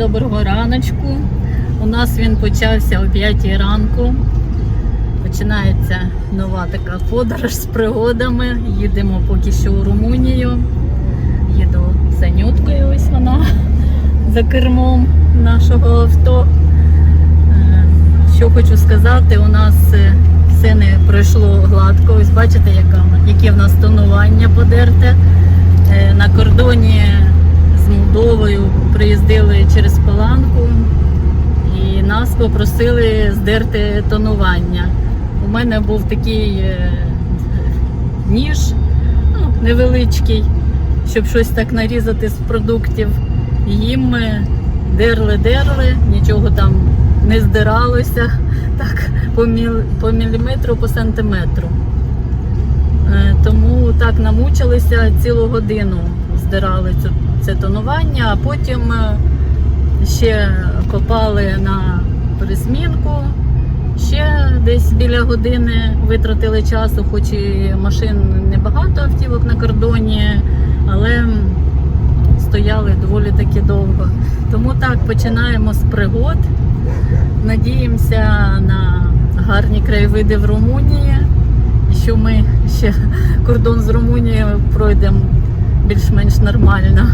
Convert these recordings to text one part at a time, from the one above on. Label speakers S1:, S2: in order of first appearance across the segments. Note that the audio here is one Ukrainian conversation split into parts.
S1: Доброго раночку. У нас він почався о 5 ранку. Починається нова така подорож з пригодами. Їдемо поки що у Румунію. Їду з Анюткою, ось вона за кермом нашого авто. Е, Що хочу сказати, у нас е, все не пройшло гладко. Ось бачите, яке в нас тонування подерте. Е, На кордоні Молдовою приїздили через Паланку і нас попросили здерти тонування. У мене був такий е, ніж ну, невеличкий, щоб щось так нарізати з продуктів. Їм ми дерли-дерли, нічого там не здиралося, так по, міл, по міліметру, по сантиметру. Е, Тому так намучилися цілу годину здирали цю, це тонування, а потім е, ще копали на пересмінку. Ще десь біля години витратили часу, хоч і машин небагато автівок на кордоні, але стояли доволі таки довго. Тому так починаємо з пригод. Надіємося на гарні краєвиди в Румунії, що ми ще кордон з Румунією пройдемо більш-менш нормально.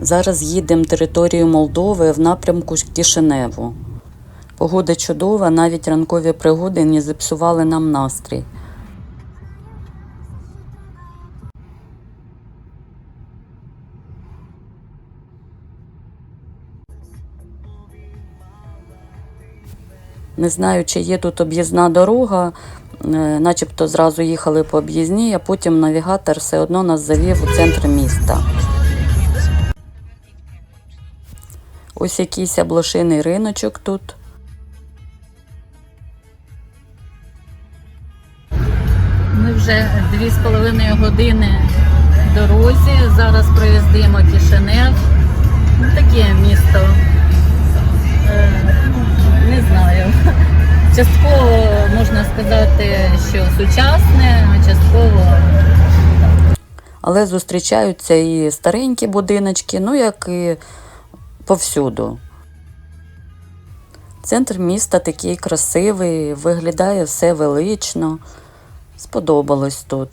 S2: Зараз їдемо територію Молдови в напрямку Кишиневу. Погода чудова, навіть ранкові пригоди не зіпсували нам настрій. Не знаю, чи є тут об'їзна дорога, е, начебто зразу їхали по об'їзній, а потім навігатор все одно нас завів у центр міста. Ось якийсь облошиний риночок тут.
S1: Ми вже дві з половиною години в дорозі. Зараз проїздимо Кишинев. Ну, таке місто. Е, ну, Не знаю. Частково можна сказати, що сучасне, а частково
S2: Але зустрічаються і старенькі будиночки, ну як і повсюду. Центр міста такий красивий, виглядає все велично. Сподобалось тут.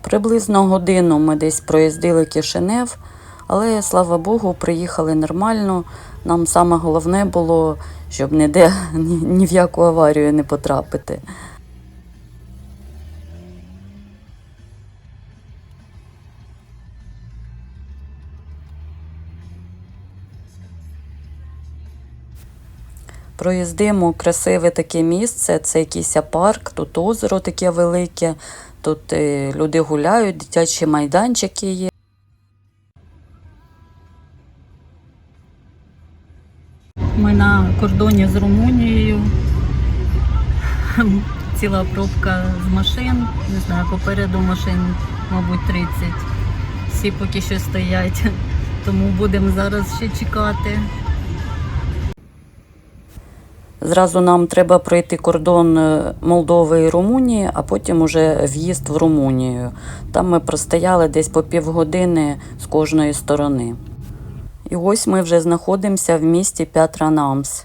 S2: Приблизно годину ми десь проїздили Кишинев, але слава Богу, приїхали нормально. Нам саме головне було, щоб ніде ні, в яку аварію не потрапити. Проїздимо красиве таке місце, це якийсь парк, тут озеро таке велике, тут е, люди гуляють, дитячі майданчики є.
S1: Ми на кордоні з Румунією. Ціла пробка з машин. Не знаю, попереду машин, мабуть, 30. Всі поки що стоять. Тому будемо зараз ще чекати.
S2: Зразу нам треба пройти кордон е, Молдови і Румунії, а потім уже в'їзд в Румунію. Там ми простояли десь по півгодини з кожної сторони. І ось ми вже знаходимося в місті Пятранамс.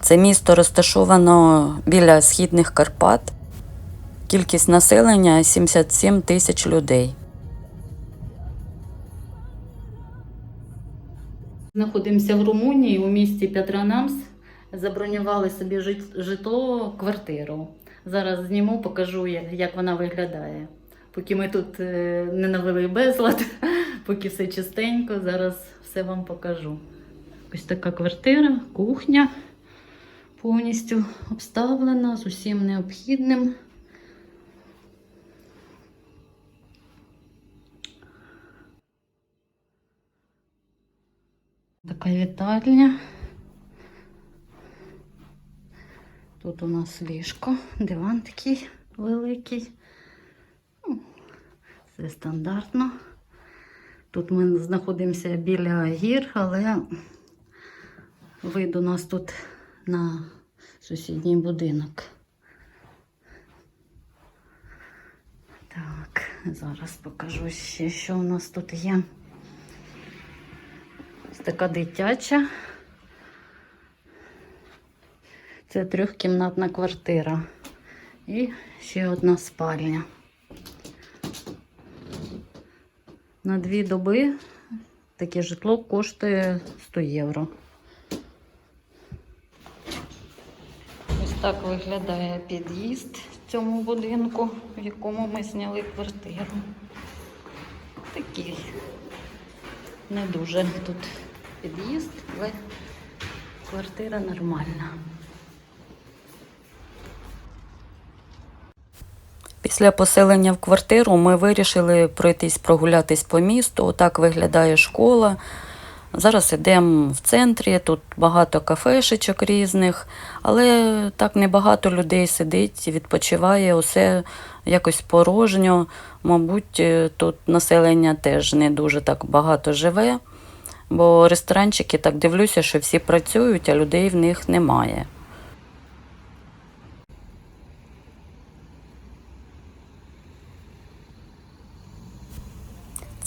S2: Це місто розташовано біля східних Карпат. Кількість населення 77 тисяч людей.
S1: Знаходимося в Румунії у місті Петранамс. Забронювали собі жит- житло, квартиру. Зараз зніму, покажу, як вона виглядає. Поки ми тут е, не навели безлад, поки все чистенько, зараз все вам покажу. Ось така квартира, кухня повністю обставлена з усім необхідним. Така вітальня. Тут у нас ліжко, диван такий великий. Ну, Це стандартно. Тут ми знаходимося біля гір, але вид у нас тут на сусідній будинок. Так, зараз покажу ще, що у нас тут є. Ось така дитяча. Це трьохкімнатна квартира. І ще одна спальня. На дві доби таке житло коштує 100 євро. Ось так виглядає під'їзд в цьому будинку, в якому ми зняли квартиру. Такий не дуже тут під'їзд, але квартира нормальна.
S2: Після поселення в квартиру ми вирішили пройтись прогулятись по місту. Отак виглядає школа. Зараз йдемо в центрі, тут багато кафешечок різних, але так небагато людей сидить, відпочиває, усе якось порожньо. Мабуть, е, тут населення теж не дуже так багато живе, бо ресторанчики так дивлюся, що всі працюють, а людей в них немає.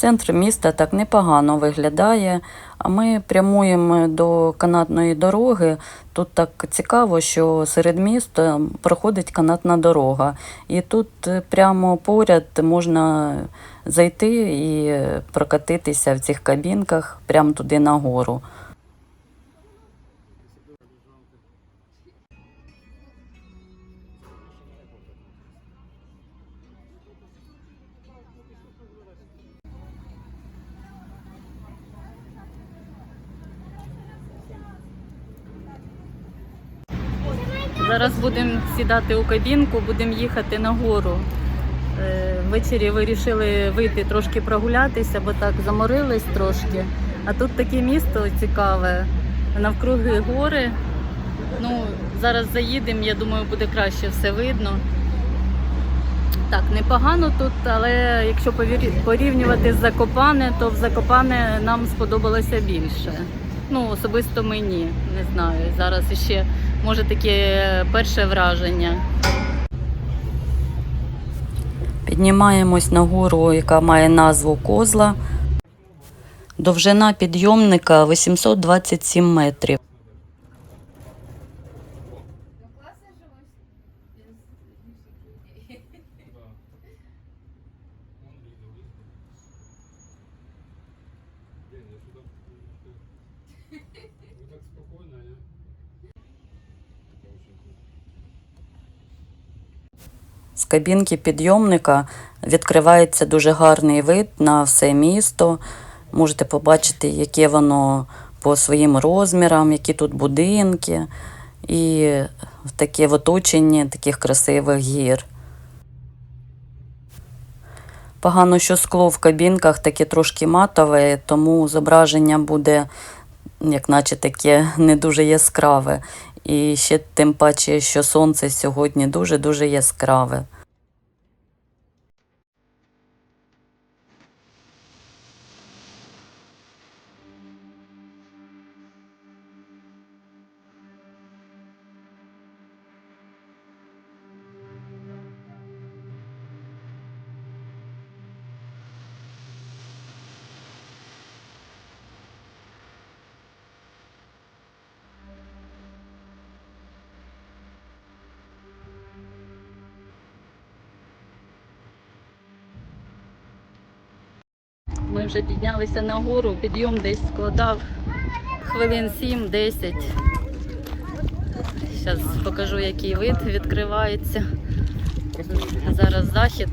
S2: Центр міста так непогано виглядає, а ми прямуємо до канатної дороги. Тут так цікаво, що серед міста проходить канатна дорога. І тут е, прямо поряд можна зайти і прокатитися в цих кабінках прямо туди нагору.
S1: Зараз будемо сідати у кабінку, будемо їхати на гору. Е, Ввечері вирішили вийти трошки прогулятися, бо так заморились трошки. А тут таке місто цікаве, навкруги гори. Ну, зараз заїдемо, я думаю, буде краще все видно. Так, непогано тут, але якщо порівнювати з Закопане, то в Закопане нам сподобалося більше. Ну, особисто мені, не знаю. Зараз ще може таке перше враження.
S2: Піднімаємось на гору, яка має назву Козла. Довжина підйомника 827 метрів. Кабінки підйомника відкривається дуже гарний вид на все місто. Можете побачити, яке воно по своїм розмірам, які тут будинки, і таке в оточенні таких красивих гір. Погано, що скло в кабінках таке трошки матове, тому зображення буде, як наче таке, не дуже яскраве. І ще тим паче, що сонце сьогодні дуже-дуже яскраве.
S1: Ми вже піднялися на гору, підйом десь складав хвилин 7-10. Зараз покажу, який вид відкривається. Зараз захід.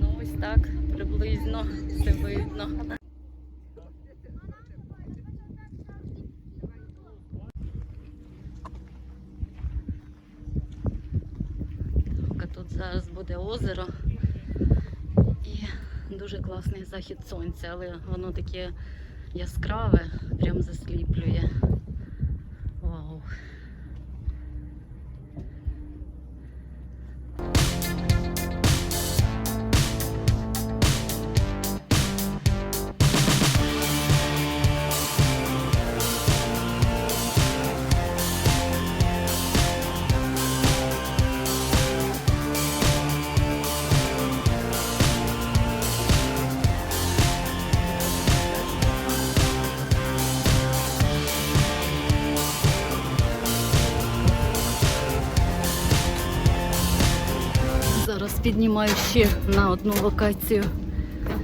S1: Ну ось так приблизно все видно. Тут зараз буде озеро дуже класний захід сонця, але воно таке яскраве, прям засліплює. піднімаю ще на одну локацію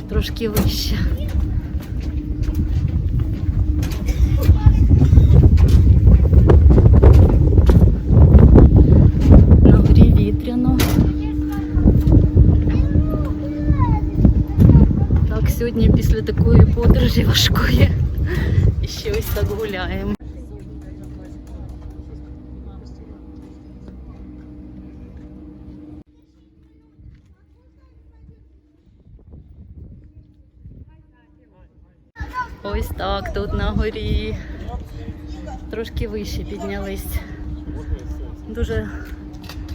S1: трошки вище. На горі вітряно. Так, сьогодні після такої подорожі важкої і ще ось так гуляємо. Тут на горі. Трошки вище піднялись. Дуже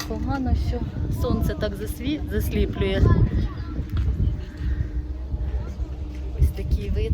S1: погано, що сонце так засві... засліплює. Ось такий вид.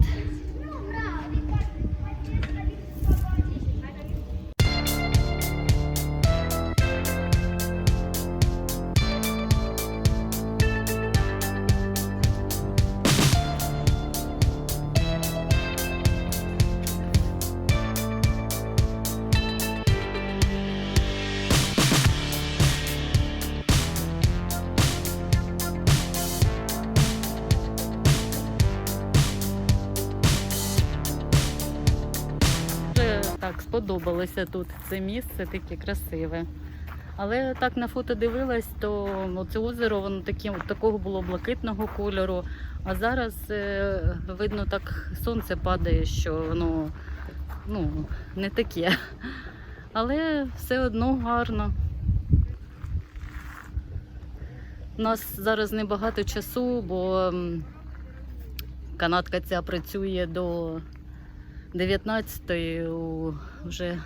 S1: Сподобалося тут це місце, таке красиве. Але так на фото дивилась, то це озеро воно такі, такого було блакитного кольору. А зараз е, видно так сонце падає, що воно ну, не таке. Але все одно гарно. У нас зараз небагато часу, бо канатка ця працює до 19-ї. Вже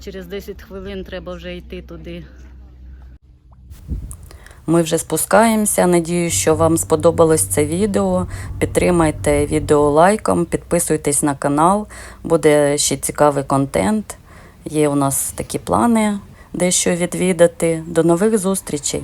S1: через 10 хвилин треба вже йти туди.
S2: Ми вже спускаємося. Надію, що вам сподобалось це відео. Підтримайте відео лайком, підписуйтесь на канал, буде ще цікавий контент. Є у нас такі плани дещо відвідати. До нових зустрічей!